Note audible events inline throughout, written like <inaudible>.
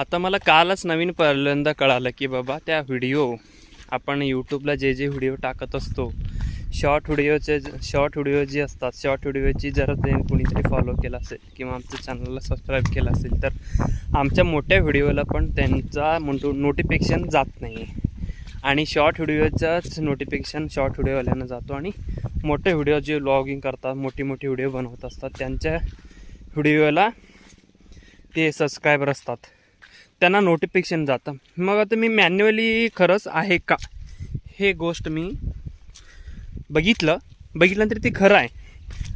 आता मला कालच नवीन पहिल्यांदा कळालं की बाबा त्या व्हिडिओ आपण यूट्यूबला जे जे व्हिडिओ टाकत असतो शॉर्ट व्हिडिओचे शॉर्ट व्हिडिओ जे असतात शॉर्ट व्हिडिओची जर ते कुणीतरी फॉलो केला असेल किंवा आमच्या चॅनलला सबस्क्राईब केला असेल तर आमच्या मोठ्या व्हिडिओला पण त्यांचा नोटिफिकेशन जात नाही आहे आणि शॉर्ट व्हिडिओचाच नोटिफिकेशन शॉर्ट व्हिडिओवाल्यांना जातो आणि मोठे व्हिडिओ जे व्लॉगिंग करतात मोठी मोठी व्हिडिओ बनवत असतात त्यांच्या व्हिडिओला ते सबस्क्रायबर असतात. त्यांना नोटिफिकेशन जातं. मग आता मी मॅन्युअली खरंच आहे का? हे गोष्ट मी बघितलं. बघितल्यानंतर ते खरं आहे.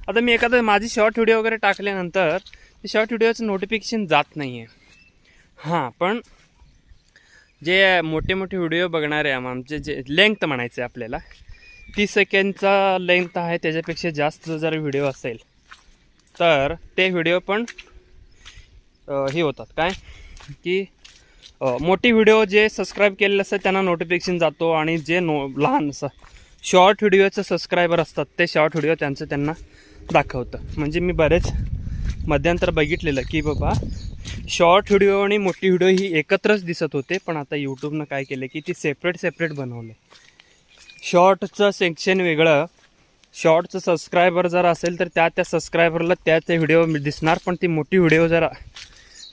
आता मी एखादं माझी शॉर्ट व्हिडिओ वगैरे टाकल्यानंतर ते शॉर्ट व्हिडिओचं नोटिफिकेशन जात नाही आहे हां पण जे मोठे मोठे व्हिडिओ बघणारे आम- आमचे जे लेंथ म्हणायचे आपल्याला तीस सेकंडचा लेंथ आहे त्याच्यापेक्षा जास्त जर व्हिडिओ असेल तर ते व्हिडिओ पण हे होतात. काय? की मोठी व्हिडिओ जे सबस्क्राईब केलेले असतात त्यांना नोटिफिकेशन जातो आणि जे नो लहान असं शॉर्ट व्हिडिओचे सबस्क्रायबर असतात ते शॉर्ट व्हिडिओ त्यांचं त्यांना दाखवतं. म्हणजे मी बरेच मध्यंतर बघितलेलं की बाबा शॉर्ट व्हिडिओ आणि मोठी व्हिडिओ ही एकत्रच दिसत होते पण आता यूट्यूबनं काय केलं की ती सेपरेट सेपरेट बनवले. शॉर्टचं सेक्शन वेगळं शॉर्टचं सबस्क्रायबर जर असेल तर त्या त्या सबस्क्रायबरला त्या त्या व्हिडिओ दिसणार पण ती मोठी व्हिडिओ जर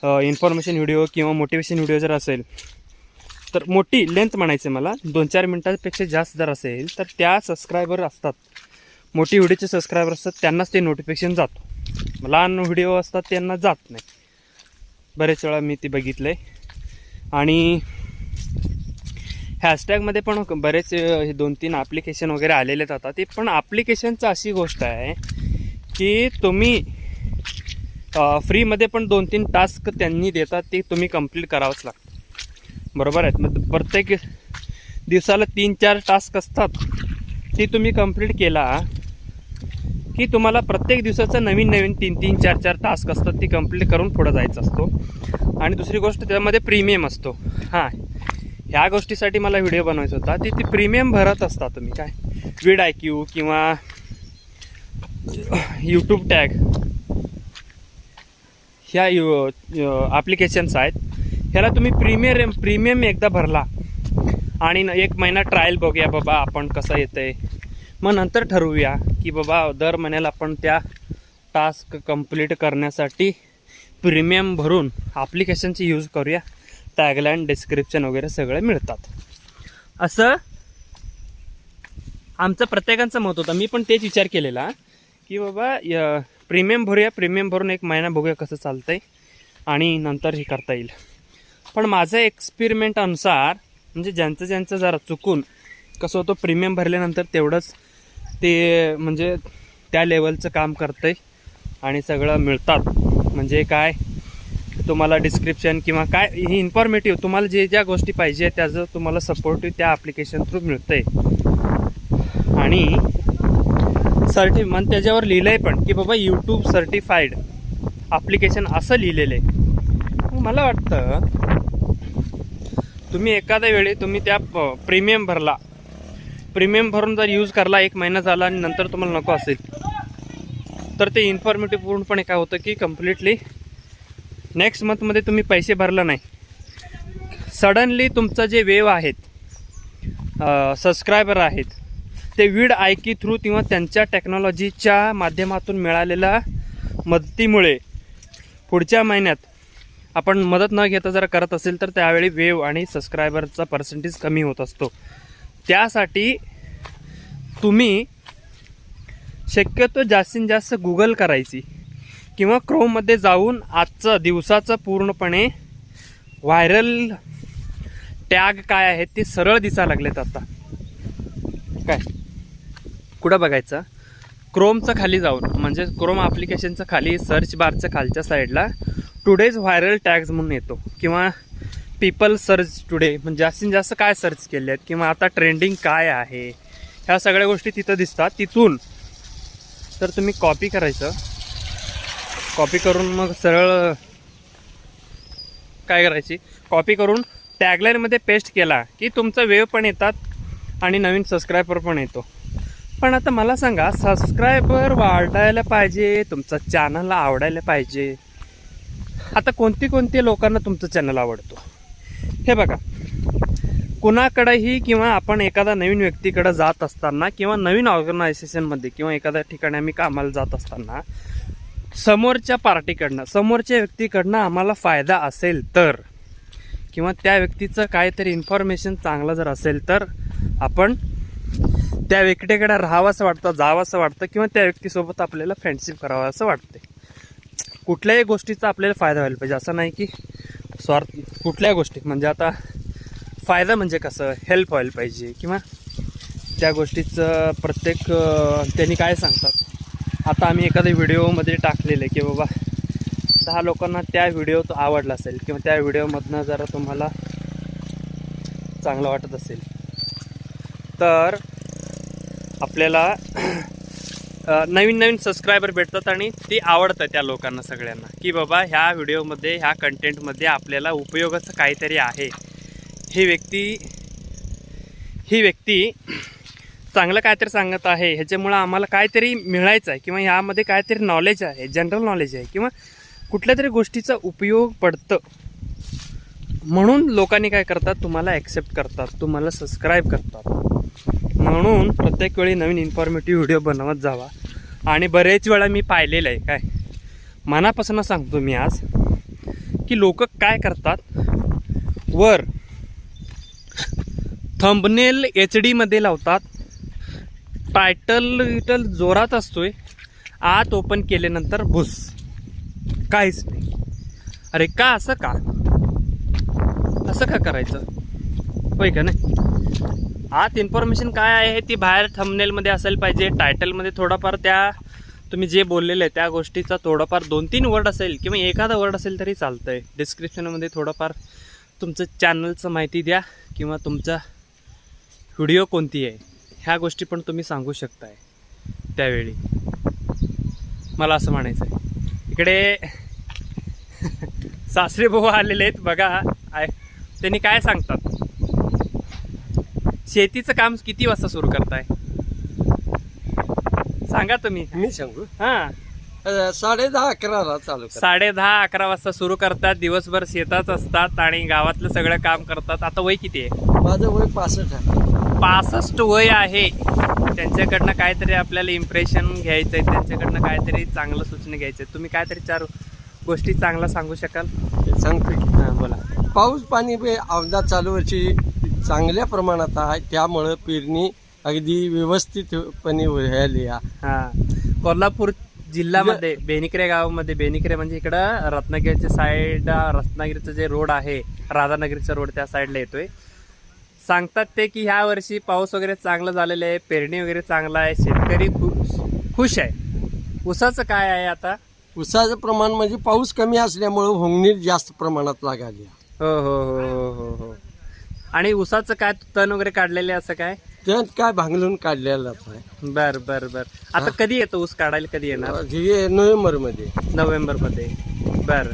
इन्फॉर्मेशन व्हिडिओ किंवा मोटिवेशन व्हिडिओ जर असेल तर मोठी लेंथ म्हणायचं मला. दोन चार मिनटापेक्षा जास्त जर असेल तर त्या सबस्क्रायबर असतात. मोठी व्हिडिओचे सबस्क्रायबर असतात त्यांनाच ते नोटिफिकेशन जातो. लहान व्हिडिओ असतात त्यांना जात नाही. बरेच वेळा मी ते बघितलं आहे आणि हॅशटॅगमध्ये पण बरेच हे दोन तीन ॲप्लिकेशन वगैरे आलेले जातात ते पण ॲप्लिकेशनचं अशी गोष्ट आहे की तुम्ही फ्रीमध्ये पण दोन तीन टास्क त्यांनी देतात ते तुम्ही कंप्लीट करावंच लागतं. बरोबर आहेत मग प्रत्येक दिवसाला तीन चार टास्क असतात. ते तुम्ही कंप्लीट केला की तुम्हाला प्रत्येक दिवसाचं नवीन नवीन तीन तीन चार चार टास्क असतात ती कंप्लीट करून पुढं जायचं असतो. आणि दुसरी गोष्ट त्यामध्ये प्रीमियम असतो. हां. ह्या गोष्टीसाठी मला व्हिडिओ बनवायचा होता. ती ती प्रीमियम भरत असता तुम्ही काय? विड आय क्यू किंवा यूट्यूब टॅग. ह्या यु ॲप्लिकेशन्स आहेत. ह्याला तुम्ही प्रीमियम प्रीमियम एकदा भरला. आणि एक महिना ट्रायल बघूया बाबा आपण कसं येतं आहे मग नंतर ठरवूया की बाबा दर महिन्याला आपण त्या टास्क कंप्लीट करण्यासाठी प्रीमियम भरून ॲप्लिकेशनची यूज करूया. टॅगलाईन डिस्क्रिप्शन वगैरे सगळे मिळतात. असं आमचं प्रत्येकाचं मत होतं. मी पण तेच विचार केलेला की बाबा प्रीमियम भरूया प्रीमियम भरून एक महिना बघूया कसं चालतं आहे आणि नंतर हे करता येईल. पण माझं एक्सपेरिमेंट अनुसार म्हणजे ज्यांचं ज्यांचं जरा चुकून कसं होतं प्रीमियम भरल्यानंतर तेवढंच ते म्हणजे त्या लेवलचं काम करतंय आणि सगळं मिळतात. म्हणजे काय तुम्हाला डिस्क्रिप्शन किंवा काय ही इन्फॉर्मेटिव्ह तुम्हाला जे ज्या गोष्टी पाहिजे त्याचं तुम्हाला सपोर्टिव्ह त्या ॲप्लिकेशन थ्रू मिळतंय. आणि सर्टि मग त्याच्यावर लिहिलं आहे पण की बाबा यूट्यूब सर्टिफाईड ॲप्लिकेशन असं लिहिलेलं आहे मला वाटतं तुम्ही एखाद्या वेळी तुम्ही त्या प्रीमियम भरला. प्रीमियम भरून जर यूज करला एक महिना झाला आणि नंतर तुम्हाला नको असेल. तर ते इन्फॉर्मेटिव्ह पूर्णपणे काय होतं की कम्प्लिटली नेक्स्ट मंथमध्ये तुम्ही पैसे भरला नाही. सडनली तुमचं जे वेव आहेत सबस्क्रायबर आहेत ते विड आयकी थ्रू किंवा त्यांच्या टेक्नॉलॉजीच्या माध्यमातून मिळालेल्या मदतीमुळे पुढच्या महिन्यात आपण मदत न घेता जर करत असेल तर त्यावेळी वेव आणि सबस्क्रायबरचा पर्सेंटेज कमी होत असतो. त्यासाठी तुम्ही शक्यतो जास्तीत जास्त गुगल करायची किंवा क्रोममध्ये जाऊन आजचं दिवसाचं पूर्णपणे व्हायरल टॅग काय आहेत ते सरळ दिसायला लागलेत आता. काय? कुठं बघायचं? क्रोमचं खाली जाऊन म्हणजे क्रोम ॲप्लिकेशनचं खाली सर्च बारच्या खालच्या साईडला टुडेज व्हायरल टॅग्स म्हणून येतो. किंवा पीपल सर्च टुडे म्हणजे जास्तीत जास्त काय सर्च केले आहेत किंवा आता ट्रेंडिंग काय आहे ह्या सगळ्या गोष्टी तिथं दिसतात. तिथून तर तुम्ही कॉपी करायचं. कॉपी करून मग सरळ काय करायची? कॉपी करून टॅगलाईनमध्ये पेस्ट केला की तुमचा वेव पण येतात आणि नवीन सबस्क्रायबर पण येतो. पण आता मला सांगा सबस्क्रायबर वाढायला पाहिजे तुमचा चॅनल आवडायला पाहिजे? आता कोणती कोणती लोकांना तुमचं चॅनल आवडतो? हे बघा कुणाकडेही किंवा आपण एखादा नवीन व्यक्तीकडे जात असताना किंवा नवीन ऑर्गनायझेशनमध्ये किंवा एखाद्या ठिकाणी आम्ही कामाला जात असताना समोरच्या पार्टीकडनं समोरच्या व्यक्तीकडनं आम्हाला फायदा असेल तर किंवा त्या व्यक्तीचं काहीतरी इन्फॉर्मेशन चांगलं जर असेल तर आपण त्या व्यक्तीकडे राहावं असं वाटतं जावं असं वाटतं किंवा त्या व्यक्तीसोबत आपल्याला फ्रेंडशिप करावं असं वाटते कुठल्याही गोष्टीचा आपल्याला फायदा व्हायला पाहिजे. असं नाही की स्वार्थ कुठल्याही गोष्टीत म्हणजे आता फायदा म्हणजे कसं? हेल्प व्हायला पाहिजे किंवा त्या गोष्टीचं प्रत्येक त्यांनी काय सांगतात? आता आम्ही एखाद्या व्हिडिओमध्ये टाकलेलं आहे की बाबा दहा लोकांना त्या व्हिडिओ तो आवडला असेल किंवा त्या व्हिडिओमधनं जरा तुम्हाला चांगलं वाटत असेल. तर आपल्याला नवीन नवीन सबस्क्रायबर भेटतात आणि ते आवडतं त्या लोकांना सगळ्यांना. की बाबा ह्या व्हिडिओमध्ये ह्या कंटेंटमध्ये आपल्याला उपयोगाचं काहीतरी आहे. ही व्यक्ती ही व्यक्ती चांगलं काहीतरी सांगत आहे. ह्याच्यामुळं आम्हाला काहीतरी मिळायचं आहे किंवा ह्यामध्ये काहीतरी नॉलेज आहे जनरल नॉलेज आहे किंवा कुठल्या तरी गोष्टीचा उपयोग पडतं. म्हणून लोकांनी काय करतात? तुम्हाला ॲक्सेप्ट करतात. तुम्हाला सबस्क्राईब करतात. म्हणून प्रत्येक वेळी नवीन इन्फॉर्मेटिव्ह व्हिडिओ बनवत जावा. आणि बरेच वेळा मी पाहिलेलं आहे काय? मनापासून सांगतो मी आज की लोक काय करतात? वर थंबनेल एच डीमध्ये लावतात. टायटल विटल जोरात असतोय. आत ओपन केल्यानंतर भुस काहीच नाही. अरे का असं का? असं का करायचं? होय का नाही? आत इन्फॉर्मेशन काय आहे ती बाहेर थंबनेलमध्ये असायला पाहिजे. टायटलमध्ये थोडाफार त्या तुम्ही जे बोललेलं आहे त्या गोष्टीचा थोडाफार दोन तीन वर्ड असेल किंवा एखादा वर्ड असेल तरी चालतं आहे डिस्क्रिप्शनमध्ये थोडंफार तुमचं चॅनलचं माहिती द्या किंवा तुमचा व्हिडिओ कोणती आहे ह्या गोष्टी पण तुम्ही सांगू शकताय त्यावेळी. मला असं म्हणायचं आहे इकडे <laughs> सासरे भाऊ आलेले आहेत बघा आय- त्यांनी काय सांगतात? शेतीचं काम किती वाजता सुरू करताय? सांगा तुम्ही. मी सांगू? हा. साडे दहा अकराला चालू. साडे दहा अकरा वाजता सुरू करतात. दिवसभर शेतात असतात आणि गावातलं सगळं काम करतात. आता वय किती आहे? माझं वय पासष्ट आहे. पासष्ट वय आहे. त्यांच्याकडनं काहीतरी आपल्याला इम्प्रेशन घ्यायचं आहे त्यांच्याकडनं काहीतरी चांगलं सूचना घ्यायचं तुम्ही काहीतरी चार गोष्टी चांगला सांगू शकाल? सांगतो की हां बोला. पाऊस पाणी अवधा चालू वर्षी चांगल्या प्रमाणात आहे त्यामुळं पेरणी अगदी व्यवस्थितपणे व्हायली आहे. हा. कोल्हापूर जिल्ह्यामध्ये बेनिकरे गावामध्ये बेनिकरे म्हणजे इकडं रत्नागिरीच्या साईड रत्नागिरीचं जे रोड आहे राधानगरीचा रोड त्या साईडला येतोय. सांगतात ते की ह्या वर्षी पाऊस वगैरे चांगलं झालेलं आहे पेरणी वगैरे चांगला आहे शेतकरी खुश खुश आहे. ऊसाचं काय आहे आता? ऊसाचं प्रमाण म्हणजे पाऊस कमी असल्यामुळं होंगणीर जास्त प्रमाणात लागाली आहे. हो हो हो हो हो हो. आणि ऊसाचं काय तण वगैरे काढलेले असं काय? त्यात काय भांगलून काढलेलं आहे बर बर बर. आता कधी येतं ऊस काढायला? कधी येणार? हे नोव्हेंबरमध्ये नोव्हेंबरमध्ये बर.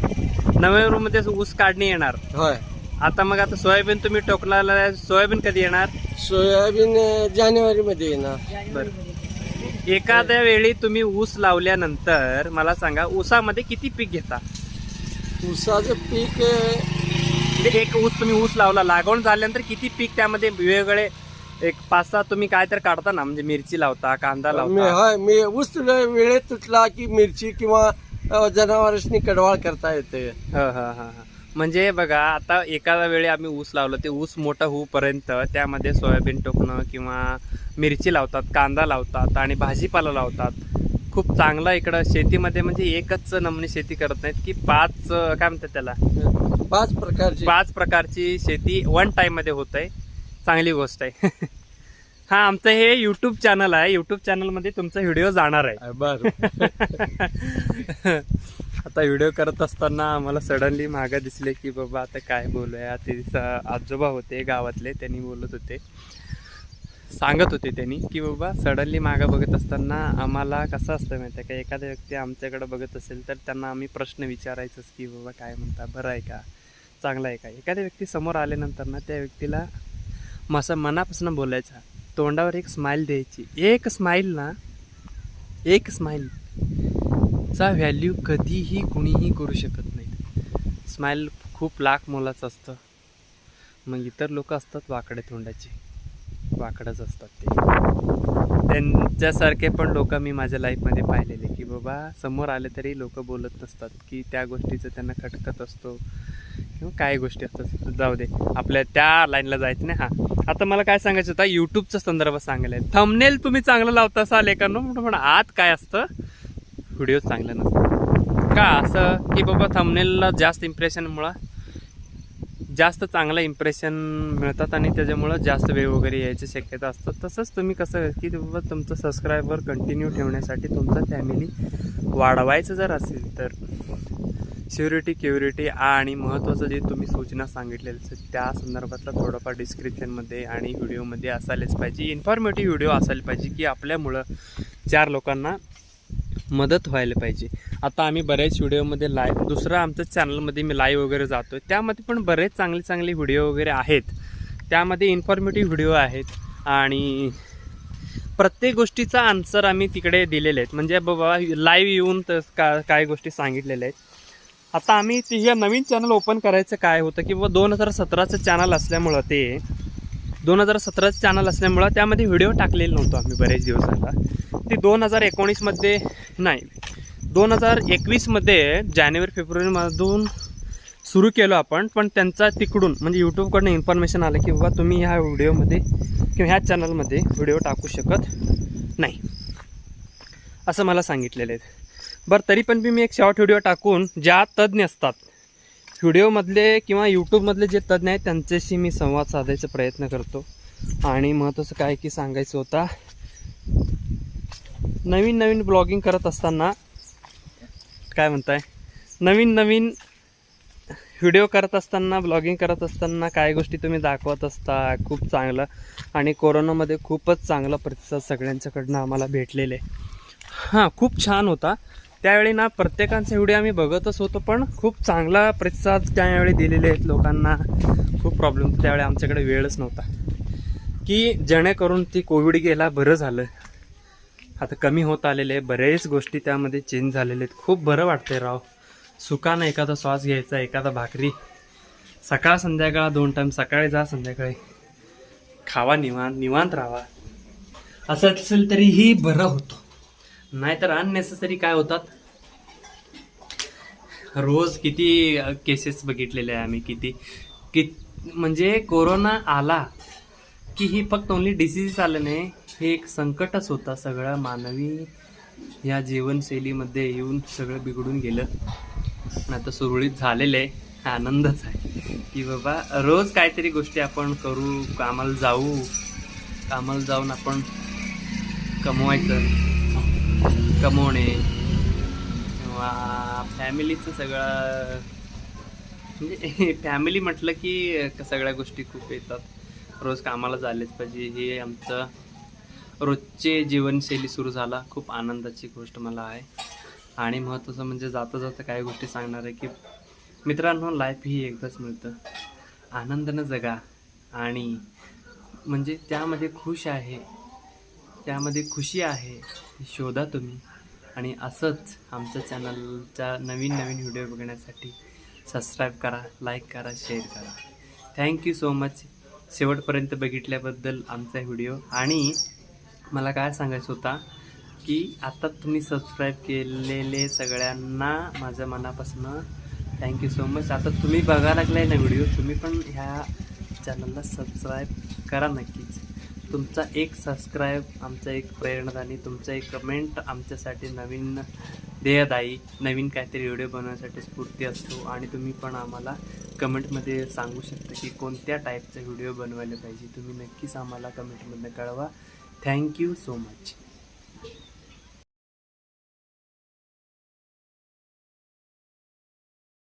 नोव्हेंबरमध्ये ऊस काढणी येणार. होय. आता मग आता सोयाबीन तुम्ही टोकला सोयाबीन कधी येणार? सोयाबीन जानेवारी मध्ये येणार. बर. एखाद्या वेळी तुम्ही ऊस लावल्यानंतर मला सांगा ऊसामध्ये किती पीक घेता? ऊसाचं पीक अ, म्हणजे एक ऊस तुम्ही ऊस लावला लागवण झाल्यानंतर किती पीक त्यामध्ये वेगवेगळे एक पाच सहा तुम्ही काय तर काढता ना म्हणजे मिरची लावता कांदा मी लावता? होय मी ऊस वेळेत तुटला की मिरची किंवा जनावरांनी कडवाळ करता येते. ह, ह, ह, ह. म्हणजे बघा आता एखाद्या वेळी आम्ही ऊस लावलं ते ऊस मोठा होऊपर्यंत त्यामध्ये सोयाबीन टोकणं किंवा मिरची लावतात कांदा लावतात आणि भाजीपाला लावतात. खूप चांगला इकडं शेतीमध्ये म्हणजे एकच नमुने शेती करत नाहीत की पाच काय म्हणतात त्याला? पाच प्रकारची. पाच प्रकारची शेती वन टाइममध्ये होत आहे. चांगली गोष्ट आहे. <laughs> हा आमचं हे युट्यूब चॅनल आहे. युट्यूब चॅनलमध्ये तुमचा व्हिडिओ जाणार आहे. बर. <laughs> आता व्हिडिओ करत असताना आम्हाला सडनली मागं दिसले की बाबा आता काय बोलूया? ते आजोबा होते गावातले त्यांनी बोलत होते. सांगत होते त्यांनी की बाबा सडनली मागं बघत असताना आम्हाला कसं असतं माहिती आहे का? एखादा व्यक्ती आमच्याकडे बघत असेल तर त्यांना आम्ही प्रश्न विचारायचंच की बाबा काय म्हणता बरं आहे का? चांगलं आहे का? एखाद्या व्यक्ती समोर आल्यानंतर ना त्या व्यक्तीला मसा मनापासून बोलायचा तोंडावर एक स्माईल द्यायची. एक स्माईल ना एक स्माईल चा व्हॅल्यू कधीही कुणीही करू शकत नाही. स्माईल खूप लाख मोलाचं असतं. मग इतर लोक असतात वाकडे तोंडाचे. वाकडच असतात ते. त्यांच्यासारखे पण लोक मी माझ्या लाईफमध्ये पाहिलेले की बाबा समोर आले तरी लोक बोलत नसतात की त्या गोष्टीचं त्यांना खटकत असतो किंवा काय गोष्टी असतात. जाऊ दे आपल्या त्या लाईनला जायचं नाही. हां. आता मला काय सांगायचं होतं? यूट्यूबचा संदर्भ सांगायला थमनेल तुम्ही चांगलं लावता असाल एकानं म्हणून पण आत काय असतं? व्हिडिओ चांगला नसतो का असं की बाबा थमनेलला जास्त इम्प्रेशनमुळं जास्त चांगलं इम्प्रेशन मिळतात आणि त्याच्यामुळं जास्त वेळ वगैरे यायची शक्यता असतात. तसंच तुम्ही कसं की बाबा तुमचं सबस्क्रायबर कंटिन्यू ठेवण्यासाठी तुमचं फॅमिली वाढवायचं जर असेल तर. सिक्युरिटी क्युरिटी आणि महत्त्वाचं जे तुम्ही सूचना सांगितलेल्या त्या संदर्भातला थोडंफार डिस्क्रिप्शनमध्ये आणि व्हिडिओमध्ये असायलाच पाहिजे. इन्फॉर्मेटिव्ह व्हिडिओ असायला पाहिजे की आपल्यामुळं चार लोकांना मदत व्हायला पाहिजे. आता आम्ही बऱ्याच व्हिडिओमध्ये लाय दुसरं आमच्या चॅनलमध्ये मी लाईव्ह वगैरे जातो आहे त्यामध्ये पण बरेच चांगले चांगले व्हिडिओ वगैरे आहेत. त्यामध्ये इन्फॉर्मेटिव्ह व्हिडिओ आहेत आणि प्रत्येक गोष्टीचा आन्सर आम्ही तिकडे दिलेले आहेत. म्हणजे बाबा लाईव्ह येऊन तर का काय गोष्टी सांगितलेल्या आहेत. आता आम्ही ते हे नवीन चॅनल ओपन करायचं काय होतं की बाबा दोन हजार सतराचं चॅनल असल्यामुळं ते दोन हजार सतराचं चॅनल असल्यामुळं त्यामध्ये व्हिडिओ टाकलेला नव्हतो आम्ही बरेच दिवसाला ते दोन हजार एकोणीसमध्ये नाही दोन हजार एकवीसमध्ये जानेवारी फेब्रुवारीमधून सुरू केलो आपण पण त्यांचा तिकडून म्हणजे यूट्यूबकडनं इन्फॉर्मेशन आलं की बाबा तुम्ही ह्या व्हिडिओमध्ये किंवा ह्या चॅनलमध्ये व्हिडिओ टाकू शकत नाही. असं मला सांगितलेलं आहे. बरं तरी पण मी एक शॉर्ट व्हिडिओ टाकून ज्या तज्ज्ञ असतात व्हिडिओमधले किंवा यूट्यूबमधले जे तज्ज्ञ आहेत त्यांच्याशी मी संवाद साधायचा प्रयत्न करतो. आणि महत्त्वाचं काय की सांगायचं होता नवीन नवीन ब्लॉगिंग करत असताना काय म्हणताय? नवीन नवीन व्हिडिओ करत असताना ब्लॉगिंग करत असताना काय गोष्टी तुम्ही दाखवत असता? खूप चांगलं. आणि कोरोनामध्ये खूपच चांगला प्रतिसाद सगळ्यांच्याकडनं आम्हाला भेटलेले हां खूप छान होता. त्यावेळी ना प्रत्येकांचे व्हिडिओ आम्ही बघतच होतो पण खूप चांगला प्रतिसाद त्यावेळी दिलेले आहेत लोकांना. खूप प्रॉब्लेम त्यावेळी आमच्याकडे वेळच नव्हता. की जेणेकरून ती कोविड गेला बरं झालं. आता कमी होत आलेले आहे. बरेच गोष्टी त्यामध्ये चेंज झालेले आहेत. खूप बरं वाटतंय राव. सुकानं एखादा श्वास घ्यायचा एखादा भाकरी. सकाळ संध्याकाळ दोन टाईम सकाळी जा संध्याकाळी. खावा निवांत निवांत राहा. असं असेल तरीही बरं होतं. नाहीतर अननेसेसरी काय होतात? रोज किती केसेस बघितलेले आहे आम्ही किती. कि म्हणजे कोरोना आला की ही फक्त ओन्ली डिसीज आलं नाही. हे एक संकटच होता. सगळं मानवी या जीवनशैलीमध्ये येऊन सगळं बिघडून गेलं. आता सुरळीत झालेलं आहे. आनंदच आहे. की बाबा रोज काहीतरी गोष्टी आपण करू कामाला जाऊ. कामाला जाऊन आपण कमवायचं. कमवणे. किंवा फॅमिलीचं सगळं म्हणजे फॅमिली म्हटलं की सगळ्या गोष्टी खूप येतात. रोज कामाला झालेच पाहिजे. हे आमचं रोजचे जीवनशैली सुरू झाला. खूप आनंदाची गोष्ट मला आहे. आणि महत्त्वाचं म्हणजे जाता जाता काही गोष्टी सांगणार आहे की मित्रांनो लाईफ ही एकदाच मिळतं. आनंदानं जगा. आणि म्हणजे त्यामध्ये खुश आहे. त्यामध्ये खुशी आहे शोधा तुम्ही. आणि असंच आमच्या चॅनलच्या नवीन नवीन व्हिडिओ बघण्यासाठी सबस्क्राईब करा लाईक करा शेअर करा. थँक्यू सो मच शेवटपर्यंत बघितल्याबद्दल आमचा व्हिडिओ. आणि मला काय सांगायचं होता की आता तुम्ही सबस्क्राईब केलेले सगळ्यांना माझ्या मनापासून थँक्यू सो मच आता तुम्ही बघा लागलाय ना व्हिडिओ तुम्ही पण ह्या चॅनलला सबस्क्राईब करा नक्कीच. तुमचा एक सबस्क्राईब आमचा एक प्रेरणादानी तुमचा एक कमेंट आमच्यासाठी नवीन ध्येयदायी नवीन काहीतरी व्हिडिओ बनवण्यासाठी स्फूर्ती असतो. आणि तुम्ही पण आम्हाला कमेंटमध्ये सांगू शकता की कोणत्या टाईपचा व्हिडिओ बनवायला पाहिजे. तुम्ही नक्कीच आम्हाला कमेंटमधनं कळवा. Thank you so much